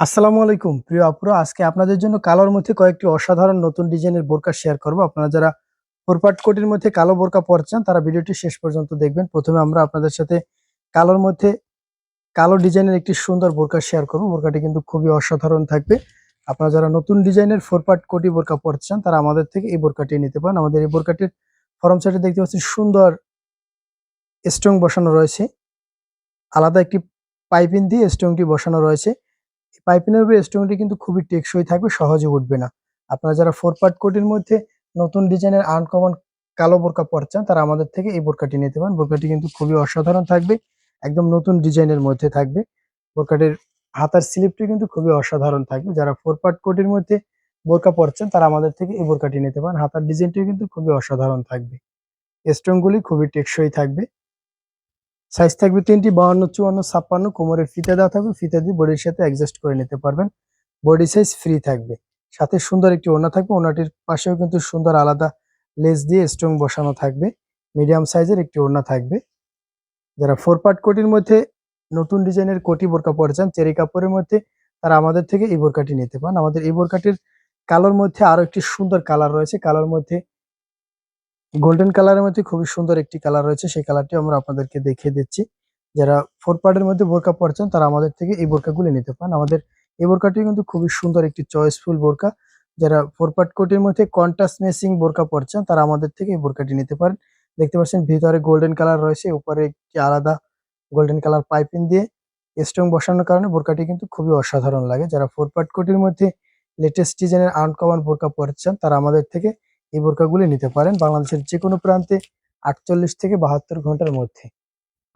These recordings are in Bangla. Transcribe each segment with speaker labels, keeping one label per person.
Speaker 1: আসসালামু আলাইকুম। প্রিয় আপুরা, আজকে আপনাদের জন্য কালোর মধ্যে কয়েকটি অসাধারণ নতুন ডিজাইনের বোরকা শেয়ার করব। আপনারা যারা ফোরপাট কোটির মধ্যে কালো বোরকা পরছেন তারা ভিডিওটি শেষ পর্যন্ত দেখবেন। প্রথমে আমরা আপনাদের সাথে কালোর মধ্যে কালো ডিজাইনের একটি সুন্দর বোরকা শেয়ার করব। বোরকাটি কিন্তু খুবই অসাধারণ থাকবে। আপনারা যারা নতুন ডিজাইনের ফোরপাট কোটি বোরকা পরছেন তারা আমাদের থেকে এই বোরকাটি নিতে পারেন। আমাদের এই বোরকাটির ফরম সাইডে দেখতে পাচ্ছেন সুন্দর স্ট্রং বসানো রয়েছে। আলাদা একটি পাইপিং দিয়ে স্ট্রংটি বসানো রয়েছে। পাইপিনের উপরে স্টোনটি কিন্তু খুবই টেকসই থাকবে, সহজে উঠবে না। আপনারা যারা ফোর পার্ট কোটির মধ্যে নতুন ডিজাইনের আনকমন কালো বোরকা পরছেন তারা আমাদের থেকে এই বোরকাটি নিতে পারেন। বোরকাটি কিন্তু খুবই অসাধারণ থাকবে, একদম নতুন ডিজাইনের মধ্যে থাকবে। বোরকাটির হাতার স্লিপটি কিন্তু খুবই অসাধারণ থাকবে। যারা ফোর পার্ট কোটির মধ্যে বোরকা পরছেন তারা আমাদের থেকে এই বোরকাটি নিতে পারেন। হাতার ডিজাইনটিও কিন্তু খুবই অসাধারণ থাকবে। স্টোনগুলি খুবই টেকসই থাকবে। সাইজ থাকবে তিনটি, বাহান্ন, চুয়ান্ন, ছাপ্পান্ন। কোমরের ফিতে দেওয়া থাকবে, ফিতে দিয়ে বডির সাথে অ্যাডজাস্ট করে নিতে পারবেন। বডি সাইজ ফ্রি থাকবে। সাথে সুন্দর একটি ওনা থাকবে ওনাটির পাশেও কিন্তু সুন্দর আলাদা লেস দিয়ে স্ট্রং বসানো থাকবে। মিডিয়াম সাইজের একটি ওড়না থাকবে। যারা ফোর পার্ট কোটির মধ্যে নতুন ডিজাইনের কোটি বোরকা পরেছেন চেরি কাপড়ের মধ্যে, তারা আমাদের থেকে এই বোরকাটি নিতে পান আমাদের এই বোরকাটির কালোর মধ্যে আরও একটি সুন্দর কালার রয়েছে। কালার মধ্যে গোল্ডেন কালারের মধ্যে খুবই সুন্দর একটি কালার রয়েছে, সেই কালারটি আমরা আপনাদেরকে দেখিয়ে দিচ্ছি। যারা ফোর পার্টের মধ্যে বোরকা পরছেন তারা আমাদের থেকে এই বোরকাগুলি নিতে পারেন। আমাদের এই বোরকাটি কিন্তু খুবই সুন্দর একটি চয়েসফুল বোরকা। যারা ফোর পার্ট কোটির মধ্যে কন্টাস মেসিং বোরকা পরছেন তারা আমাদের থেকে এই বোরকাটি নিতে পারেন। দেখতে পাচ্ছেন, ভিতরে গোল্ডেন কালার রয়েছে, উপরে একটি আলাদা গোল্ডেন কালার পাইপিং দিয়ে স্ট্রং বসানোর কারণে বোরকাটি কিন্তু খুবই অসাধারণ লাগে। যারা ফোর পার্ট কোটির মধ্যে লেটেস্ট ডিজাইনের আনকমন বোরকা পরছেন তারা আমাদের থেকে এই বোরকাগুলি নিতে পারেন বাংলাদেশের যে কোনো প্রান্তে আটচল্লিশ থেকে বাহাত্তর ঘণ্টার মধ্যে।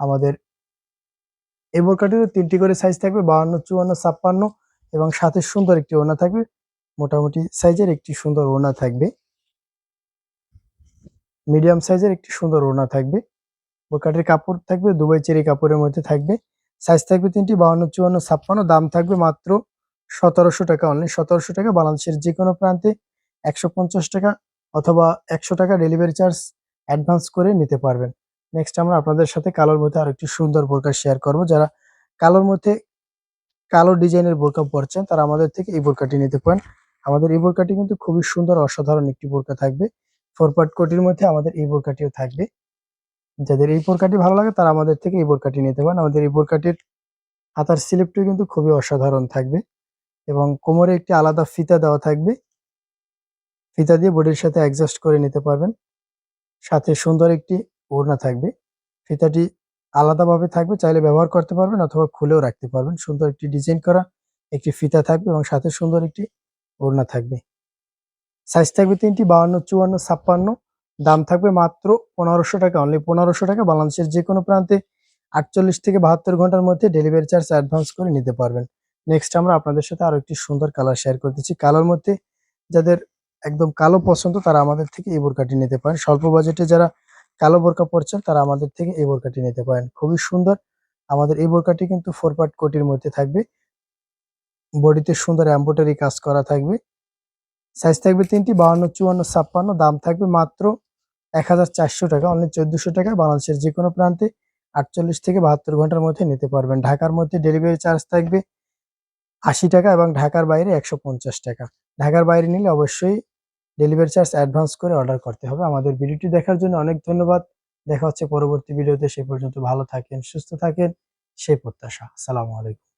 Speaker 1: আমাদের এই বোরকাটিরও তিনটি করে সাইজ থাকবে, বাহান্ন, চুয়ান্ন, ছাপ্পান্ন এবং সাথে সুন্দর একটি ওনা থাকবে। মোটামুটি সাইজের একটি সুন্দর ওনা থাকবে। মিডিয়াম সাইজের একটি সুন্দর ওনা থাকবে। বোরকাটির কাপড় থাকবে, দুবাই চেরি কাপড়ের মধ্যে থাকবে। সাইজ থাকবে তিনটি, বাহান্ন, চুয়ান্ন, ছাপ্পান্ন, দাম থাকবে মাত্র সতেরোশো টাকা অনলি সতেরোশো টাকা বাংলাদেশের যে কোনো প্রান্তে একশো পঞ্চাশ টাকা অথবা একশো টাকা ডেলিভারি চার্জ অ্যাডভান্স করে নিতে পারবেন। নেক্সট আমরা আপনাদের সাথে কালোর মধ্যে আরেকটি সুন্দর বোরকা শেয়ার করব। যারা কালোর মধ্যে কালো ডিজাইনের বোরকা পরছেন, তারা আমাদের থেকে এই বোরকাটি নিতে পারেন। আমাদের এই বোরকাটি কিন্তু খুবই সুন্দর, অসাধারণ একটি বোরকা থাকবে। ফোর পার্ট কোটির মধ্যে আমাদের এই বোরকাটিও থাকবে। যাদের এই বোরকাটি ভালো লাগে, তারা আমাদের থেকে এই বোরকাটি নিতে পারেন। আমাদের এই বোরকাটির হাতার স্লিপটিও কিন্তু খুবই অসাধারণ থাকবে এবং কোমরে একটি আলাদা ফিতা দেওয়া থাকবে। ফিতা দিয়ে বডির সাথে অ্যাডজাস্ট করে নিতে পারবেন। সাথে সুন্দর একটি ওড়না থাকবে। ফিতাটি আলাদাভাবে থাকবে, চাইলে ব্যবহার করতে পারবেন অথবা খুলেও রাখতে পারবেন। সুন্দর একটি ডিজাইন করা একটি ফিতা থাকবে এবং সাথে সুন্দর একটি ওড়না থাকবে। সাইজ থাকবে তিনটি, বাউন্ন, চুয়ান্ন, ছাপ্পান্ন। দাম থাকবে মাত্র পনেরোশো টাকা অনলি পনেরোশো টাকা। বাংলাদেশের যে কোনো প্রান্তে আটচল্লিশ থেকে বাহাত্তর ঘণ্টার মধ্যে ডেলিভারি চার্জ অ্যাডভান্স করে নিতে পারবেন। নেক্সট আমরা আপনাদের সাথে আরও একটি সুন্দর কালার শেয়ার করতেছি। কালার মধ্যে যাদের একদম কালো পছন্দ, তারা আমাদের থেকে এই বোরকাটি নিতে পারেন। স্বল্প বাজেটে যারা কালো বোরকা পরছেন, তারা আমাদের থেকে এই বোরকাটি নিতে পারেন। খুবই সুন্দর। আমাদের এই বোরকাটি কিন্তু ফোর পার্ট কোটির মধ্যে থাকবে। বডিতে সুন্দর এম্বোটারি কাজ করা থাকবে। সাইজ থাকবে তিনটি, বাহান্ন, চুয়ান্ন, ছাপ্পান্ন, দাম থাকবে মাত্র এক হাজার চারশো টাকা। অনলি চোদ্দশো টাকা। বাংলাদেশের যে কোনো প্রান্তে আটচল্লিশ থেকে বাহাত্তর ঘণ্টার মধ্যে নিতে পারবেন। ঢাকার মধ্যে ডেলিভারি চার্জ থাকবে আশি টাকা এবং ঢাকার বাইরে একশো পঞ্চাশ টাকা। ঢাকার বাইরে নিলে অবশ্যই ডেলিভারি চার্জ অ্যাডভান্স করে অর্ডার করতে হবে। আমাদের ভিডিওটি দেখার জন্য অনেক ধন্যবাদ। দেখা হচ্ছে পরবর্তী ভিডিওতে। সে পর্যন্ত ভালো থাকেন, সুস্থ থাকেন। সেই প্রত্যাশা। আসসালামু আলাইকুম।